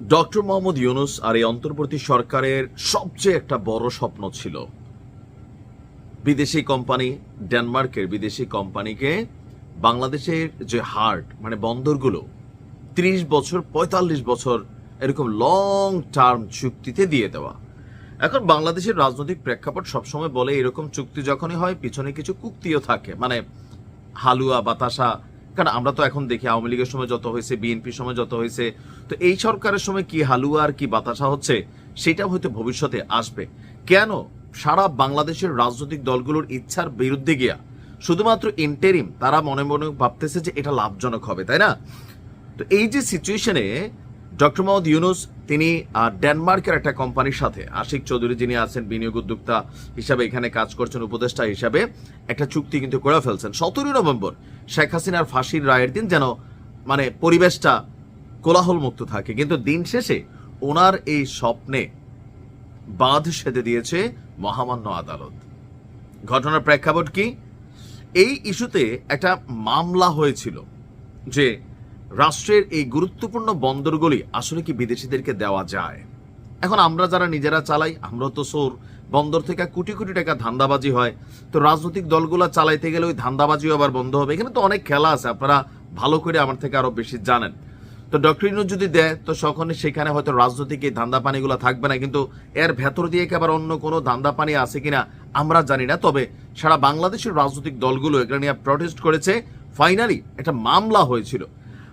Doctor Mohammad Yunus আর এই অন্তর্বর্তী সরকারের সবচেয়ে একটা বড় স্বপ্ন ছিল। বিদেশি কোম্পানি, ডেনমার্কের বিদেশি কোম্পানিকে বাংলাদেশের যে হার্ট মানে বন্দরগুলো, ত্রিশ বছর, পঁয়তাল্লিশ বছর এরকম লং টার্ম চুক্তিতে দিয়ে দেওয়া। এখন বাংলাদেশের রাজনৈতিক প্রেক্ষাপট সবসময় বলে এরকম চুক্তি যখনই হয়, পিছনে কিছু কুক্তিও থাকে। মানে হালুয়া, বাতাসা কারণ আমরা তো এখন দেখি আওয়ামী লীগের সময় যত হয়েছে বিএনপির সময় যত হয়েছে, তো এই সরকারের সময় কি হালুয়া আর কি বাতাসা হচ্ছে সেটা হয়তো ভবিষ্যতে আসবে। কেন? সারা বাংলাদেশের রাজনৈতিক দলগুলোর ইচ্ছার বিরুদ্ধে গিয়া শুধুমাত্র ইন্টেরিম তারা মনে মনে ভাবতেছে যে এটা লাভজনক হবে, তাই না? তো এই যে সিচুয়েশনে ডক্টর মোহাম্মদ ইউনুস তিনি ডেনমার্কের একটা কোম্পানির সাথে, আশিক চৌধুরী যিনি আছেন বিনিয়োগ উদ্যোক্তা হিসাবে এখানে কাজ করছেন, উপদেষ্টা হিসাবে, একটা চুক্তি কিন্তু করে ফেলছেন। সতেরোই নভেম্বর শেখ হাসিনার ফাঁসির রায়ের দিন যেন মানে পরিবেশটা কোলাহল মুক্ত থাকে। কিন্তু দিন শেষে ওনার এই স্বপ্নে বাঁধ সেধে দিয়েছে মহামান্য আদালত। ঘটনার প্রেক্ষাপট কি? এই ইস্যুতে একটা মামলা হয়েছিল যে রাষ্ট্রের এই গুরুত্বপূর্ণ বন্দরগুলি আসলে কি বিদেশিদেরকে দেওয়া যায়? এখন আমরা যারা নিজেরা চালাই, আমরা তো সোর বন্দর থেকে কোটি কোটি টাকা ধান্দাবাজি হয়। তো রাজনৈতিক দলগুলো চালাইতে গেলে ওই ধান্দাবাজিও আবার বন্ধ হবে। এখানে তো অনেক খেলা আছে, আপনারা ভালো করে আমার থেকে আরও বেশি জানেন। তো ডক্টর ইনু যদি দেয়, তো সখনে সেখানে হয়তো রাজনৈতিক এই ধান্দা পানিগুলো থাকবে না। কিন্তু এর ভেতর দিয়ে আবার অন্য কোনো ধান্দা পানি আছে কিনা, আমরা জানি না। তবে সারা বাংলাদেশের রাজনৈতিক দলগুলো এগুলো নিয়ে প্রটেস্ট করেছে। ফাইনালি একটা মামলা হয়েছিল।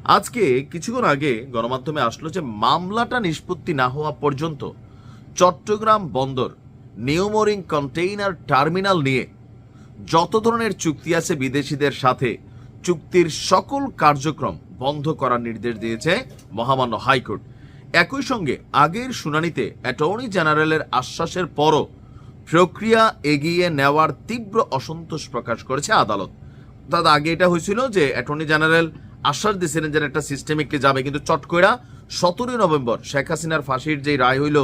আজকে কিছুক্ষণ আগে গণমাধ্যমে আসলো যে মামলাটা নিষ্পত্তি না হওয়া পর্যন্ত চট্টগ্রাম বন্দর নিউমোরিং কন্টেইনার টার্মিনাল নিয়ে যত ধরনের চুক্তি আছে বিদেশিদের সাথে, চুক্তির সকল কার্যক্রম বন্ধ করার নির্দেশ দিয়েছে মহামান্য হাইকোর্ট। একই সঙ্গে আগের শুনানিতে অ্যাটর্নি জেনারেলের আশ্বাসের পরও প্রক্রিয়া এগিয়ে নেওয়ার তীব্র অসন্তোষ প্রকাশ করেছে আদালত। দাদা আগে এটা হয়েছিল যে অ্যাটর্নি জেনারেল আশ্বাস দিয়েছিলেন যে একটা সিস্টেমিকলি যাবে। কিন্তু চট কইরা সতেরোই নভেম্বর শেখ হাসিনার ফাঁসির যে রায় হইল,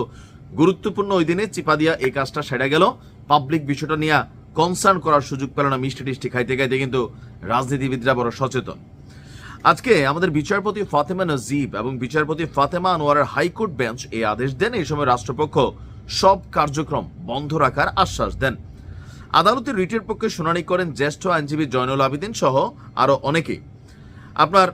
গুরুত্বপূর্ণ ওই দিনে চিপা দিয়া এই কাজটা সেরে গেল। পাবলিক বিষয়টা নিয়ে কনসার্ন করার সুযোগ পেল না মিষ্টি টিষ্টি খাইতে খাইতে, কিন্তু রাজনীতিবিদরা বড় সচেতন। আজকে আমাদের বিচারপতি ফাতেমা নজিব এবং বিচারপতি ফাতেমা আনোয়ারের হাইকোর্ট বেঞ্চ এই আদেশ দেন। এই সময় রাষ্ট্রপক্ষ সব কার্যক্রম বন্ধ রাখার আশ্বাস দেন। আদালতের রিটের পক্ষে শুনানি করেন জ্যেষ্ঠ আইনজীবী জয়নুল আবেদিন সহ আরও অনেকেই। আপনার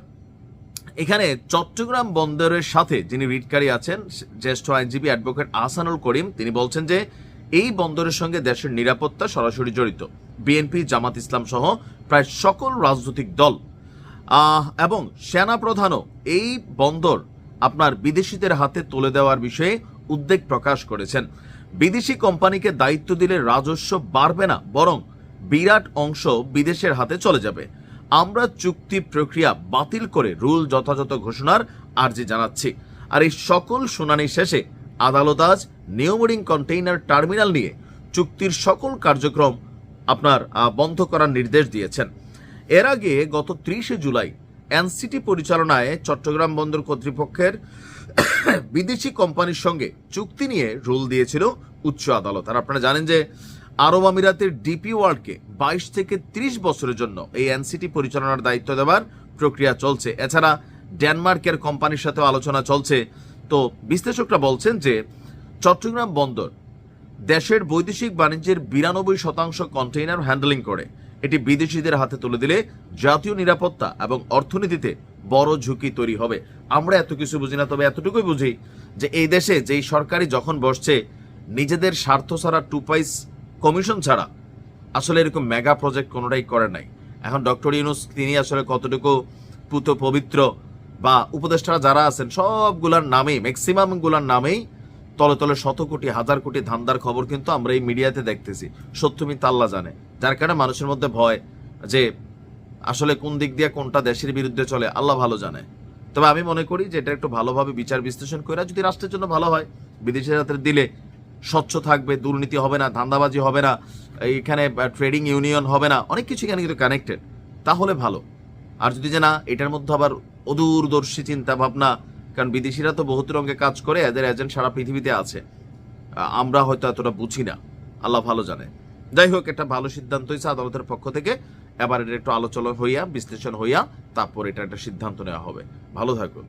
এখানে চট্টগ্রাম বন্দরের সাথে যিনি রিটকারী আছেন, জ্যেষ্ঠ আইনজীবী অ্যাডভোকেট আহসানুল করিম, তিনি বলছেন যে এই বন্দরের সঙ্গে দেশের নিরাপত্তা সরাসরি জড়িত। বিএনপি, জামাত ইসলাম সহ প্রায় সকল রাজনৈতিক দল। এবং সেনা প্রধানও এই বন্দর আপনার বিদেশিদের হাতে তুলে দেওয়ার বিষয়ে উদ্বেগ প্রকাশ করেছেন। বিদেশি কোম্পানিকে দায়িত্ব দিলে রাজস্ব বাড়বে না, বরং বিরাট অংশ বিদেশের হাতে চলে যাবে। আমরা চুক্তি প্রক্রিয়া বাতিল করে রুল যথাযথ ঘোষণার আর্জি জানাচ্ছি। আর এই সকল শুনানি শেষে আদালত আজ নিউমোরিং কন্টেইনার টার্মিনাল নিয়ে চুক্তির সকল কার্যক্রম আপনার বন্ধ করার নির্দেশ দিয়েছেন। এর আগে গত ত্রিশে জুলাই এনসিটি পরিচালনায় চট্টগ্রাম বন্দর কর্তৃপক্ষের বিদেশি কোম্পানির সঙ্গে চুক্তি নিয়ে রুল দিয়েছিল উচ্চ আদালত। আর আপনারা জানেন যে আরব আমিরাতের ডিপি ওয়ার্ল্ডকে বাইশ থেকে ত্রিশ বছরের জন্য এই এনসিটি পরিচালনার দায়িত্ব দেওয়ার প্রক্রিয়া চলছে। এছাড়া ডেনমার্কের কোম্পানির সাথেও আলোচনা চলছে। তো বিশ্লেষকরা বলছেন যে চট্টগ্রাম বন্দর দেশের বৈদেশিক বাণিজ্যের বিরানব্বই শতাংশ কন্টেইনার হ্যান্ডলিং করে। এটি বিদেশিদের হাতে তুলে দিলে জাতীয় নিরাপত্তা এবং অর্থনীতিতে বড় ঝুঁকি তৈরি হবে। আমরা এত কিছু বুঝি না, তবে এতটুকুই বুঝি যে এই দেশে যেই সরকারি যখন বসছে, নিজেদের স্বার্থ ছাড়া টু পাইস কমিশন ছাড়া। আসলে এরকম মেগা প্রজেক্ট কোনোটাই করে নাই। এখন ডক্টর ইউনুস, তিনি আসলে কতটুকু পুত পবিত্র বা উপদেষ্টারা যারা আছেন, সবগুলার নামেই ম্যাক্সিমামগুলার নামেই তলে তলে শত কোটি, হাজার কোটি ধান্দার খবর কিন্তু আমরা এই মিডিয়াতে দেখতেছি। সত্যমি তাল্লা জানে। যার কারণে মানুষের মধ্যে ভয় যে আসলে কোন দিক দিয়ে কোনটা দেশের বিরুদ্ধে চলে, আল্লাহ ভালো জানে। তবে আমি মনে করি যে এটা একটু ভালোভাবে বিচার বিশ্লেষণ করে যদি রাষ্ট্রের জন্য ভালো হয় বিদেশের হাতে দিলে স্বচ্ছ থাকবে, দুর্নীতি হবে না, ধান্দাবাজি হবে না, এখানে ট্রেডিং ইউনিয়ন হবে না, অনেক কিছু এখানে কিন্তু কানেক্টেড তাহলে ভালো। আর যদি যে না, এটার মধ্যে আবার অদূরদর্শী চিন্তা ভাবনা কারণ বিদেশিরা তো বহুত রঙে কাজ করে, এদের এজেন্ট সারা পৃথিবীতে আছে। আমরা হয়তো এতটা বুঝি না, আল্লাহ ভালো জানে। যাই হোক, একটা ভালো সিদ্ধান্ত হয়েছে আদালতের পক্ষ থেকে, এবার এটা একটু আলোচনা হইয়া, বিশ্লেষণ হইয়া, তারপর এটা একটা সিদ্ধান্ত নেওয়া হবে। ভালো থাকুন।